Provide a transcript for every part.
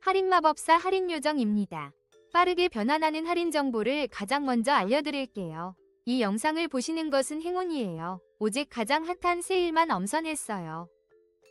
할인마법사 할인요정입니다. 빠르게 변환하는 할인 정보를 가장 먼저 알려드릴게요. 이 영상을 보시는 것은 행운이에요. 오직 가장 핫한 세일만 엄선했어요.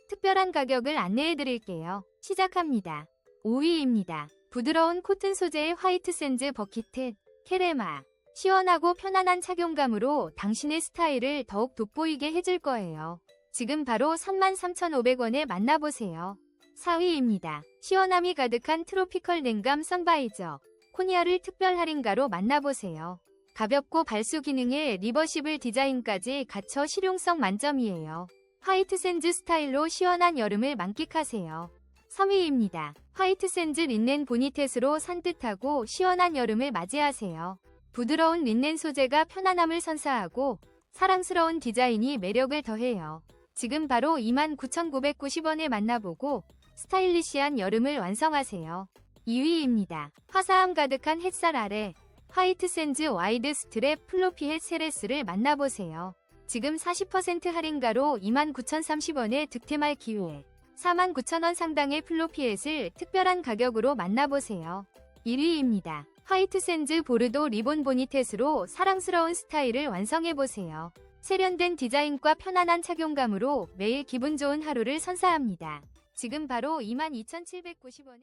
특별한 가격을 안내해드릴게요. 시작합니다. 5위입니다. 부드러운 코튼 소재의 화이트 샌즈 버킷햇, 케레마. 시원하고 편안한 착용감으로 당신의 스타일을 더욱 돋보이게 해줄 거예요. 지금 바로 33,500원에 만나보세요. 4위입니다. 시원함이 가득한 트로피컬 냉감 선바이저. 코니아를 특별 할인가로 만나보세요. 가볍고 발수 기능에 리버시블 디자인까지 갖춰 실용성 만점이에요. 화이트 샌즈 스타일로 시원한 여름을 만끽하세요. 3위입니다. 화이트 샌즈 린넨 보니텟으로 산뜻하고 시원한 여름을 맞이하세요. 부드러운 린넨 소재가 편안함을 선사하고 사랑스러운 디자인이 매력을 더해요. 지금 바로 29,990원에 만나보고 스타일리시한 여름을 완성하세요. 2위입니다. 화사함 가득한 햇살 아래 화이트 샌즈 와이드 스트랩 플로피 햇 세레스를 만나보세요. 지금 40% 할인가로 29,030원에 득템할 기회. 49,000원 상당의 플로피햇을 특별한 가격으로 만나보세요. 1위입니다. 화이트 샌즈 보르도 리본 보니텟으로 사랑스러운 스타일을 완성해보세요. 세련된 디자인과 편안한 착용감으로 매일 기분 좋은 하루를 선사합니다. 지금 바로 22,790원에